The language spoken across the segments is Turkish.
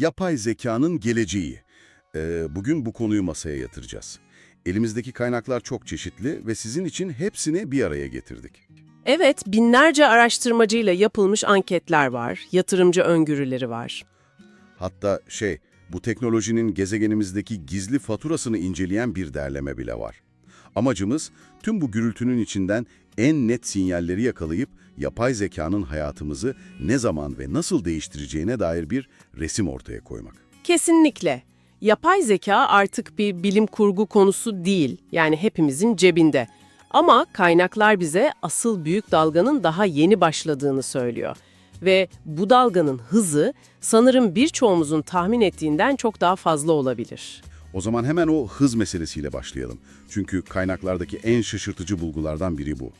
Yapay zekanın geleceği. Ee, bugün bu konuyu masaya yatıracağız. Elimizdeki kaynaklar çok çeşitli ve sizin için hepsini bir araya getirdik. Evet, binlerce araştırmacıyla yapılmış anketler var, yatırımcı öngörüleri var. Hatta şey, bu teknolojinin gezegenimizdeki gizli faturasını inceleyen bir derleme bile var. Amacımız tüm bu gürültünün içinden en net sinyalleri yakalayıp yapay zekanın hayatımızı ne zaman ve nasıl değiştireceğine dair bir resim ortaya koymak. Kesinlikle. Yapay zeka artık bir bilim kurgu konusu değil, yani hepimizin cebinde. Ama kaynaklar bize asıl büyük dalganın daha yeni başladığını söylüyor. Ve bu dalganın hızı sanırım birçoğumuzun tahmin ettiğinden çok daha fazla olabilir. O zaman hemen o hız meselesiyle başlayalım. Çünkü kaynaklardaki en şaşırtıcı bulgulardan biri bu.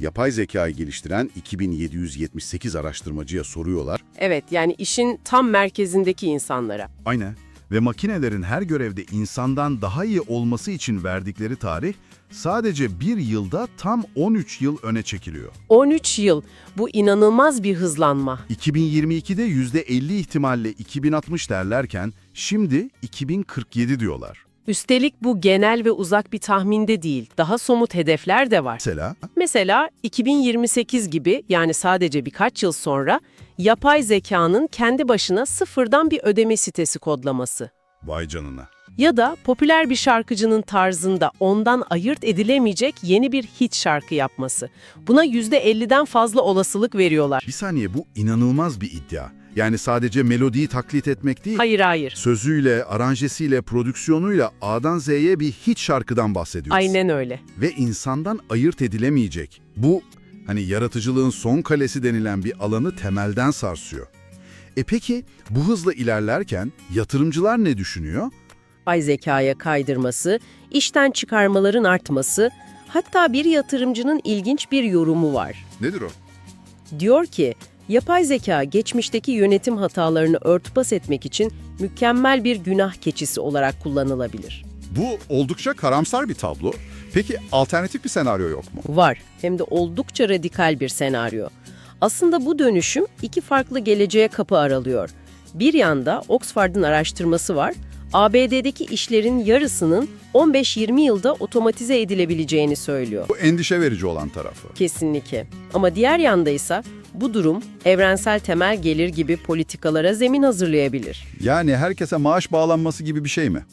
Yapay zekayı geliştiren 2778 araştırmacıya soruyorlar. Evet, yani işin tam merkezindeki insanlara. Aynen. Ve makinelerin her görevde insandan daha iyi olması için verdikleri tarih sadece bir yılda tam 13 yıl öne çekiliyor. 13 yıl, bu inanılmaz bir hızlanma. 2022'de %50 ihtimalle 2060 derlerken şimdi 2047 diyorlar. Üstelik bu genel ve uzak bir tahminde değil, daha somut hedefler de var. Mesela Mesela 2028 gibi yani sadece birkaç yıl sonra yapay zekanın kendi başına sıfırdan bir ödeme sitesi kodlaması. vay canına. Ya da popüler bir şarkıcının tarzında ondan ayırt edilemeyecek yeni bir hit şarkı yapması. Buna %50'den fazla olasılık veriyorlar. Bir saniye bu inanılmaz bir iddia. Yani sadece melodiyi taklit etmek değil, Hayır hayır. sözüyle, aranjesiyle, prodüksiyonuyla A'dan Z'ye bir hit şarkıdan bahsediyoruz. Aynen öyle. Ve insandan ayırt edilemeyecek. Bu hani yaratıcılığın son kalesi denilen bir alanı temelden sarsıyor. E peki bu hızla ilerlerken yatırımcılar ne düşünüyor? Yapay zekaya kaydırması, işten çıkarmaların artması, hatta bir yatırımcının ilginç bir yorumu var. Nedir o? Diyor ki, yapay zeka geçmişteki yönetim hatalarını örtbas etmek için mükemmel bir günah keçisi olarak kullanılabilir. Bu oldukça karamsar bir tablo. Peki alternatif bir senaryo yok mu? Var, hem de oldukça radikal bir senaryo. Aslında bu dönüşüm iki farklı geleceğe kapı aralıyor. Bir yanda Oxford'un araştırması var, ABD'deki işlerin yarısının 15-20 yılda otomatize edilebileceğini söylüyor. Bu endişe verici olan tarafı. Kesinlikle. Ama diğer yanda ise bu durum evrensel temel gelir gibi politikalara zemin hazırlayabilir. Yani herkese maaş bağlanması gibi bir şey mi?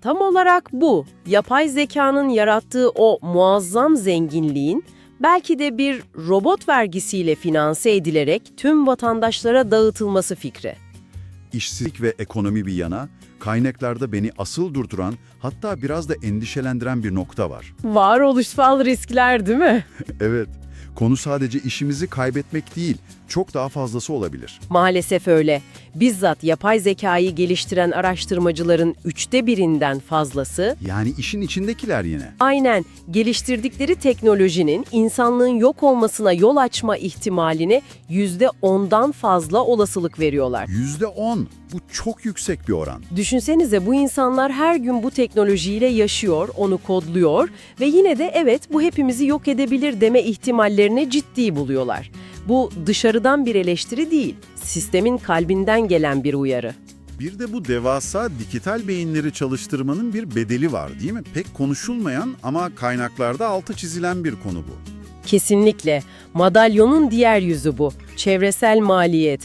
Tam olarak bu, yapay zekanın yarattığı o muazzam zenginliğin belki de bir robot vergisiyle finanse edilerek tüm vatandaşlara dağıtılması fikri. İşsizlik ve ekonomi bir yana, kaynaklarda beni asıl durduran, hatta biraz da endişelendiren bir nokta var. Varoluşsal riskler değil mi? Evet, konu sadece işimizi kaybetmek değil, çok daha fazlası olabilir. Maalesef öyle. Bizzat yapay zekayı geliştiren araştırmacıların üçte birinden fazlası Yani işin içindekiler yine. aynen geliştirdikleri teknolojinin insanlığın yok olmasına yol açma ihtimaline yüzde ondan fazla olasılık veriyorlar. Yüzde on. Bu çok yüksek bir oran. Düşünsenize bu insanlar her gün bu teknolojiyle yaşıyor, onu kodluyor ve yine de evet bu hepimizi yok edebilir deme ihtimallerini ciddi buluyorlar. Bu dışarıdan bir eleştiri değil, sistemin kalbinden gelen bir uyarı. Bir de bu devasa dijital beyinleri çalıştırmanın bir bedeli var değil mi? Pek konuşulmayan ama kaynaklarda altı çizilen bir konu bu. Kesinlikle. Madalyonun diğer yüzü bu. Çevresel maliyet.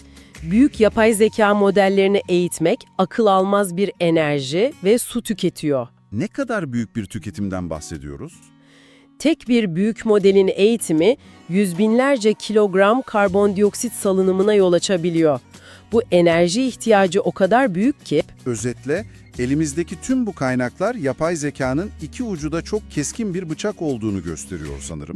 Büyük yapay zeka modellerini eğitmek akıl almaz bir enerji ve su tüketiyor. Ne kadar büyük bir tüketimden bahsediyoruz? Tek bir büyük modelin eğitimi yüz binlerce kilogram karbondioksit salınımına yol açabiliyor. Bu enerji ihtiyacı o kadar büyük ki Özetle, elimizdeki tüm bu kaynaklar yapay zekanın iki ucu da çok keskin bir bıçak olduğunu gösteriyor sanırım.